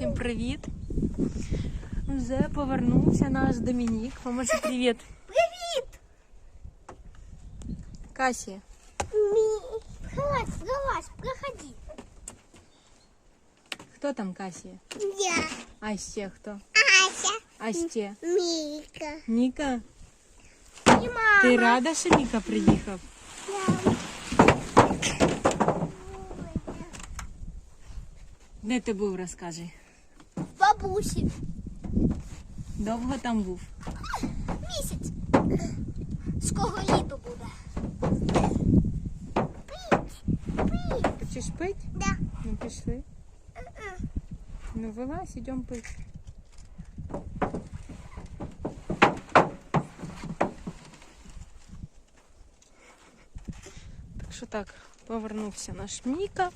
Всім привіт. Вже повернувся наш Домінік. Поможи привіт. Привіт! Касі. Мі... Халась, залазь, проходи. Хто там Касія? Я. А ще хто? Ася. А ще? Міка. Ніка. І мама. Ти рада, що Ніка приїхав? Де ти був, розкажи. Бабусі. Довго там був? Місяць. Скоро літо буде. Пить. Хочеш пить? Да. Ну пішли. Ну вилазь, ідемо пити. Так що так, повернувся наш Міка.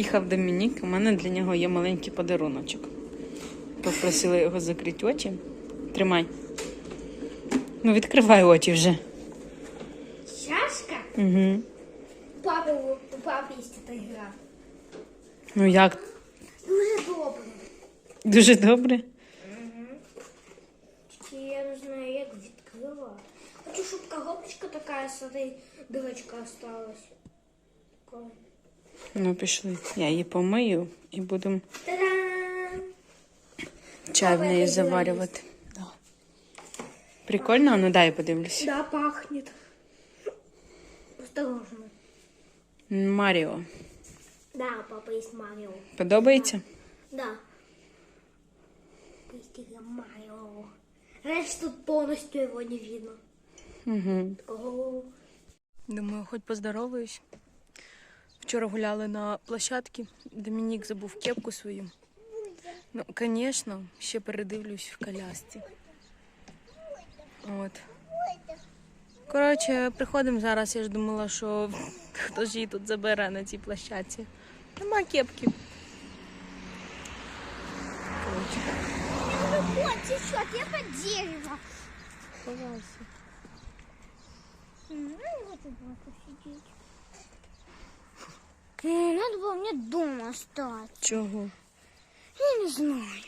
Приїхав Домінік, у мене для нього є маленький подаруночок. Попросила його закрити очі. Тримай. Ну, відкривай очі вже. Чашка? Угу. Папа, папи є гра. Ну як? Дуже добре. Дуже добре. Тільки я не знаю, як відкривати. Хочу, щоб коробочка така з этой дырочка осталась. Такая. Ну, пішли. Я її помию і будемо чай в неї заварювати. Да. Прикольно? Ну дай я подивлюсь. Да, пахнет. Осторожно. Маріо. Да, папа есть Марио. Подобається? Да. Есть Марио. Раньше тут полностью его не видно. Угу. Такого... Думаю, хоч поздороваюсь. Вчора гуляли на площадці. Домінік забув кепку свою. Ну, звісно, ще передивлюсь в колясці. От. Коротше, приходимо зараз. Я ж думала, що хто ж її тут забере на цій площадці. Нема кепки. Коротше, я под дерево. ховайся. Ну, вот вот сидеть. Э, Надо было мне дома остаться. Чого? Я не знаю.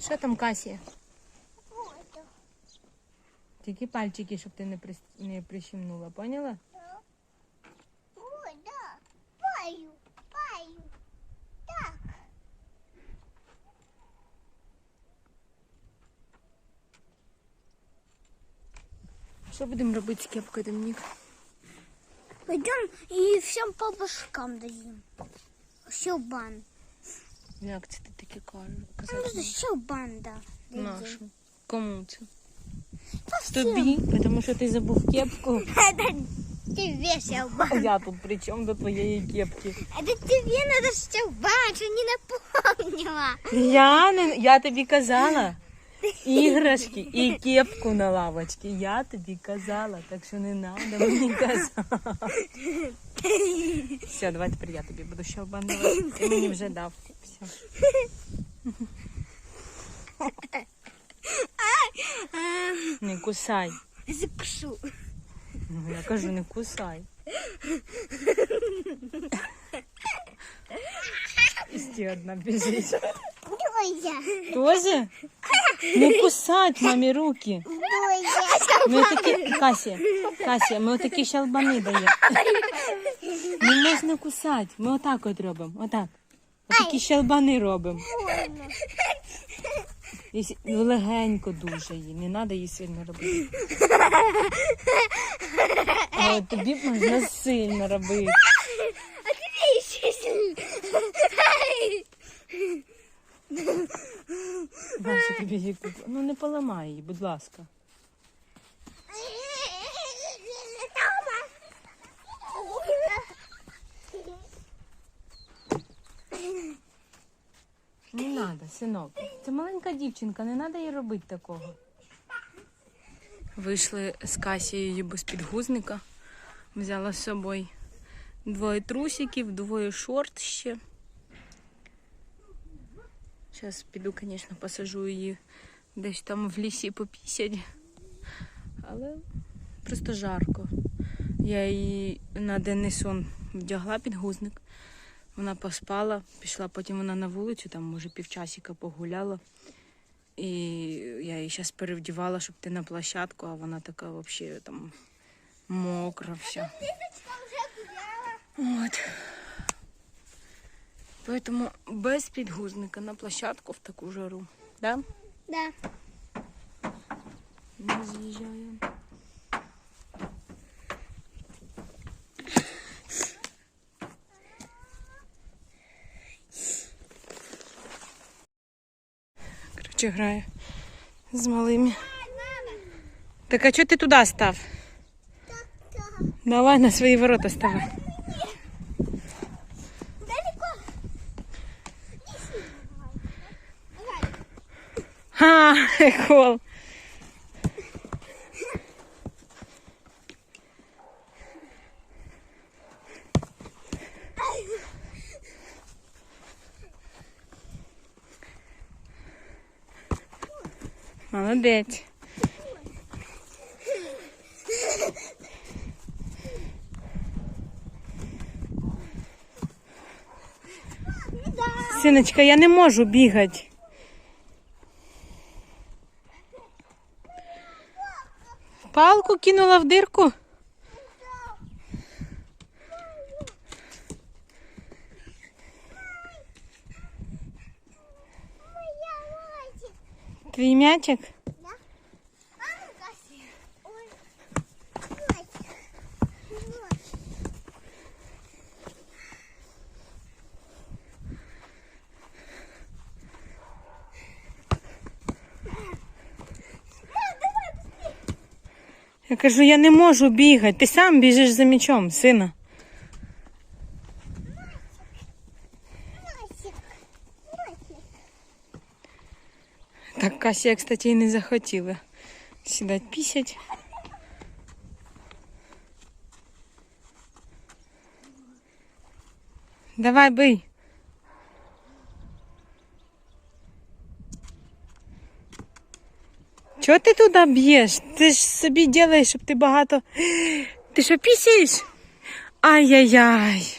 Що там Касія? Тільки пальчики, щоб ти не, прис... не прищемнула, поняла? Ой, да. Паю, паю. Так. Що будемо робити з кепкою, Домінік? Пойдем и всем по башкам дадим. Щелбан. Як це ти таке кажеш? Ну, Казати? щелбан, да. Нашу. Кому це? По всем. Тобі, тому що ти забув кепку. Это тебе щелбан. А я тут при чому до твоєї кепки? Это тебе надо щелбан, что не напомнила. Я, не... я тобі казала. Іграшки і кепку на лавочці. Я тобі казала, так що не треба мені казати. Все, давай тепер я тобі буду ще обманувати. Ти мені вже дав. Все. Не кусай. Закушу. Ну, я кажу, не кусай. Ще одна біжить. Тоже? Не кусать мамі руки. Ми такі, Касія, Касія, ми отакі щелбани даємо. Не можна кусати. Ми отак от робимо. Отак. Отакі щелбани робимо. І ну, легенько дуже її. Не треба її сильно робити. А от тобі можна сильно робити. А тебе еще сильно. Бачу тобі її. Ну не поламай її, будь ласка. Не треба, синок. Це маленька дівчинка, не треба їй робити такого. Вийшли з Касією без підгузника. Взяла з собою двоє трусиків, двоє шорт ще. Зараз піду, звісно, посажу її десь там в лісі попісять. Але просто жарко. Я її на Денисон вдягла підгузник. Вона поспала, пішла потім вона на вулицю, там, може, півчасика погуляла. І я її зараз перевдівала, щоб ти на площадку, а вона така взагалі там мокра вся. От. Поэтому без підгузника на площадку в таку жару. Да? Да. Не з'їжджаю. Короче, граю з малими. Так а чого ти туди став? Давай на свої ворота ставай. Ха, хол. Молодець. Синочка, я не можу бігати. Палку кинула в дирку. твой. М'ячик. Да? А ну-ка. Ой. Мальчик. Мальчик. Я кажу, я не можу бігати. Ти сам біжиш за м'ячом, сина. Так Кася, кстати, і не захотіла сідати пісять. Давай бий. Чого ти туди б'єш? Ти ж собі ділаєш, щоб ти багато. Ти що пісяєш? Ай-яй-яй.